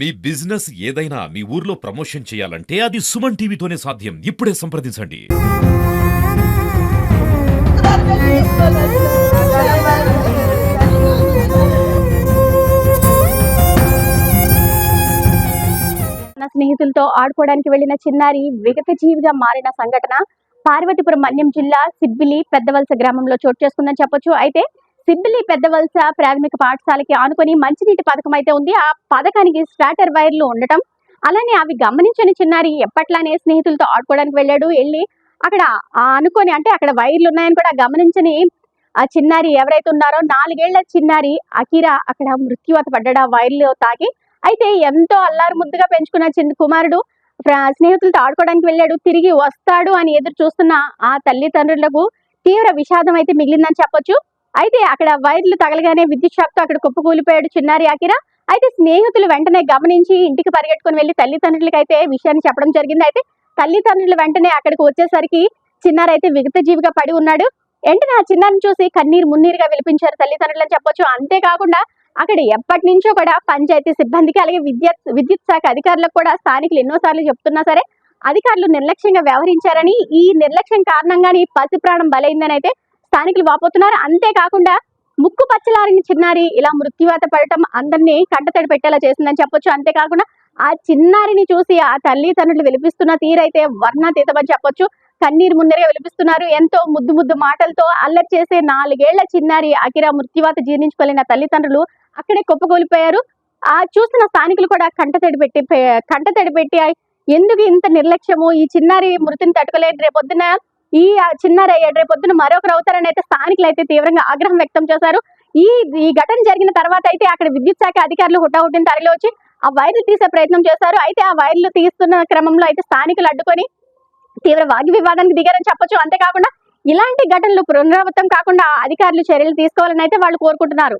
మీ business ఏదైనా మీ ఊర్లో promotion చేయాలంటే అది సుమన్ టీవీతోనే సాధ్యం. ఇప్పుడే సంప్రదించండి. నా స్నేహితులతో ఆడుకోవడానికి వెళ్ళిన చిన్నారి విగత జీవిగా మారిన సంఘటన పార్వతీపురం మన్యం జిల్లా సిబ్బిలి పెద్దవలస గ్రామంలో చోటు చేసుకుందని చెప్పొచ్చు. అయితే సిబ్బిలి పెద్దవలస ప్రాథమిక పాఠశాలకి ఆనుకొని మంచినీటి పథకం అయితే ఉంది. ఆ పథకానికి స్టార్టర్ వైర్లు ఉండటం అలానే అవి గమనించని చిన్నారి ఎప్పట్లానే స్నేహితులతో ఆడుకోవడానికి వెళ్ళాడు. వెళ్ళి అక్కడ అనుకొని అంటే అక్కడ వైర్లు ఉన్నాయని కూడా గమనించని ఆ చిన్నారి ఎవరైతే ఉన్నారో నాలుగేళ్ళ చిన్నారి అకిరా అక్కడ మృత్యువత పడ్డాడు. ఆ వైర్లు తాకి అయితే ఎంతో అల్లారు ముద్దుగా పెంచుకున్న చిన్న కుమారుడు స్నేహితులతో ఆడుకోవడానికి వెళ్ళాడు. తిరిగి వస్తాడు అని ఎదురు చూస్తున్న ఆ తల్లిదండ్రులకు తీవ్ర విషాదం అయితే మిగిలిందని చెప్పొచ్చు. అయితే అక్కడ వైర్లు తగలగానే విద్యుత్ షాక్తో అక్కడ కుప్పకూలిపోయాడు చిన్నారి అకిరా అయితే స్నేహితులు వెంటనే గమనించి ఇంటికి పరిగెట్టుకుని వెళ్ళి తల్లిదండ్రులకి అయితే విషయాన్ని చెప్పడం జరిగింది. అయితే తల్లిదండ్రులు వెంటనే అక్కడికి వచ్చేసరికి చిన్నారి అయితే విగత జీవిగా పడి ఉన్నాడు. వెంటనే ఆ చిన్నారిని చూసి కన్నీరు మున్నీరుగా విలిపించారు తల్లిదండ్రులు చెప్పొచ్చు. అంతేకాకుండా అక్కడ ఎప్పటి నుంచో కూడా పంచాయతీ సిబ్బందికి అలాగే విద్యుత్ విద్యుత్ శాఖ అధికారులకు కూడా స్థానికులు ఎన్నోసార్లు చెప్తున్నా సరే అధికారులు నిర్లక్ష్యంగా వ్యవహరించారని ఈ నిర్లక్ష్యం కారణంగానే పసి ప్రాణం బలైందని అయితే స్థానికులు వాపోతున్నారు. అంతేకాకుండా ముక్కు పచ్చలారిన చిన్నారి ఇలా మృత్యువాత పడటం అందరినీ కంటతడి పెట్టేలా చేసిందని చెప్పొచ్చు. అంతేకాకుండా ఆ చిన్నారిని చూసి ఆ తల్లిదండ్రులు విలిపిస్తున్న తీరైతే వర్ణాతీతమని చెప్పొచ్చు. కన్నీరు మున్నెరగా విలిపిస్తున్నారు. ఎంతో ముద్దు ముద్దు మాటలతో అల్లరి చేసే నాలుగేళ్ళ చిన్నారి అకిరా మృత్యువాత జీర్ణించుకోలేని తల్లిదండ్రులు అక్కడే కుప్పకూలిపోయారు. ఆ చూసిన స్థానికులు కూడా కంట తడిపెట్టి కంట తడిపెట్టి ఎందుకు ఇంత నిర్లక్ష్యము? ఈ చిన్నారి మృతిని తట్టుకోలేదు. రేపొద్దున ఈ ఆ రేపు పొద్దున రేపొద్దున మరొకరు అవుతారని అయితే స్థానికులు అయితే తీవ్రంగా ఆగ్రహం వ్యక్తం చేశారు. ఈ ఈ ఘటన జరిగిన తర్వాత అయితే అక్కడ విద్యుత్ శాఖ అధికారులు హుటాహుటిన తరలి వచ్చి ఆ వైర్లు తీసే ప్రయత్నం చేశారు. అయితే ఆ వైర్లు తీస్తున్న క్రమంలో అయితే స్థానికులు అడ్డుకొని తీవ్ర వాగ్ వివాదానికి దిగారని చెప్పొచ్చు. అంతేకాకుండా ఇలాంటి ఘటనలు పునరావృతం కాకుండా అధికారులు చర్యలు తీసుకోవాలని అయితే వాళ్ళు కోరుకుంటున్నారు.